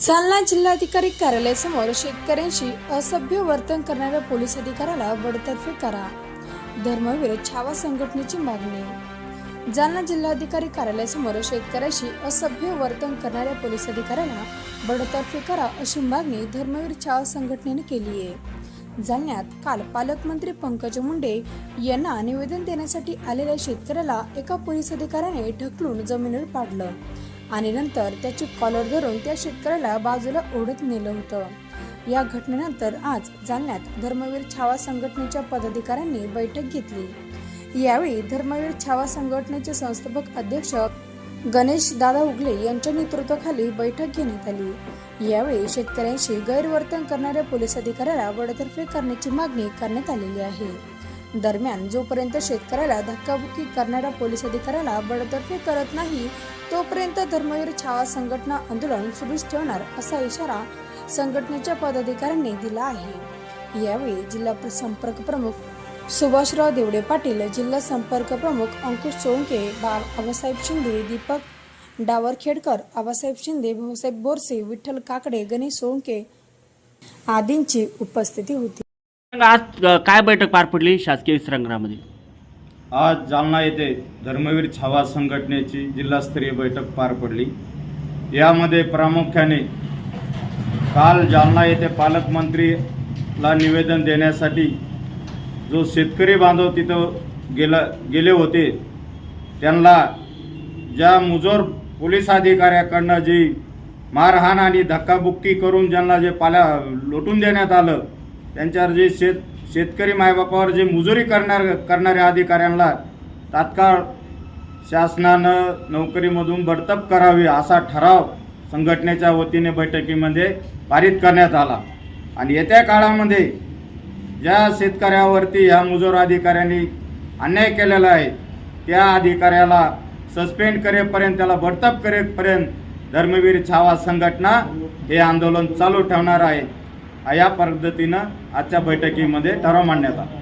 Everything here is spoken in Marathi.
जालना जिल्हाधिकारी कार्यालयासमोर शेतकऱ्यांशी असभ्य वर्तन करणाऱ्या पोलीस अधिकाऱ्याला बडतर्फे करा धर्मवीर छावा संघटनेची मागणी. जालना जिल्हाधिकारी कार्यालयासमोर शेतकऱ्याशी असभ्य वर्तन करणाऱ्या पोलीस अधिकाऱ्याला बडतर्फे करा अशी मागणी धर्मवीर छावा संघटनेने केली आहे. जालन्यात काल पालकमंत्री पंकज मुंडे यांना निवेदन देण्यासाठी आलेल्या शेतकऱ्याला एका पोलीस अधिकाऱ्याने ढकलून जमिनीवर पाडलं. आणि नंतर त्याची कॉलर धरून त्या शेतकऱ्याला बाजूला ओढत नेलं होतं. या घटनेनंतर आज जालन्यात धर्मवीर छावा संघटनेच्या पदाधिकाऱ्यांनी बैठक घेतली. यावेळी धर्मवीर छावा संघटनेचे संस्थापक अध्यक्ष गणेश दादा उगले यांच्या नेतृत्वाखाली बैठक घेण्यात आली. यावेळी शेतकऱ्यांशी गैरवर्तन करणाऱ्या पोलीस अधिकाऱ्याला बडतर्फे करण्याची मागणी करण्यात आलेली आहे. दरम्यान जोपर्यंत शेतकऱ्याला धक्काबुक्की करणाऱ्या पोलीस अधिकाऱ्याला बडतर्फी करत नाही तोपर्यंत धर्मवीर छावा संघटना आंदोलन सुरूच ठेवणार असा इशारा संघटनेच्या पदाधिकाऱ्यांनी दिला आहे. यावेळी जिल्हा संपर्क प्रमुख सुभाषराव देवडे पाटील जिल्हा संपर्क प्रमुख अंकुश सोळंके बाळ आबासाहेब शिंदे दीपक डावरखेडकर आबासाहेब शिंदे भाऊसाहेब बोरसे विठ्ठल काकडे गणेश सोंके आदींची उपस्थिती होती. आज अ, काय बैठक पार पडली शासकीय विश्रामगृहामध्ये? आज जालना येथे धर्मवीर छावा संघटनेची जिल्हास्तरीय बैठक पार पडली. यामध्ये प्रामुख्याने काल जालना येथे पालकमंत्रीला निवेदन देण्यासाठी जो शेतकरी बांधव तिथं गेला गेले होते त्यांना ज्या मुजोर पोलीस अधिकाऱ्याकडनं जी मारहाण आणि धक्काबुक्की करून ज्यांना जे पाल्या लोटून देण्यात आलं त्यांच्यावर जे शेत शेतकरी मायबापावर जे मुजुरी करणार करणाऱ्या अधिकाऱ्यांना तात्काळ शासनानं नोकरीमधून बडतप करावी असा ठराव संघटनेच्या वतीने बैठकीमध्ये पारित करण्यात आला. आणि येत्या काळामध्ये ज्या शेतकऱ्यावरती ह्या मुजोर अधिकाऱ्यांनी अन्याय केलेला आहे त्या अधिकाऱ्याला सस्पेंड करेपर्यंत त्याला बडतप करेपर्यंत धर्मवीर छावा संघटना हे आंदोलन चालू ठेवणार आहे. या पद्धतीनं आजच्या बैठकीमध्ये ठराव मांडण्यात आला.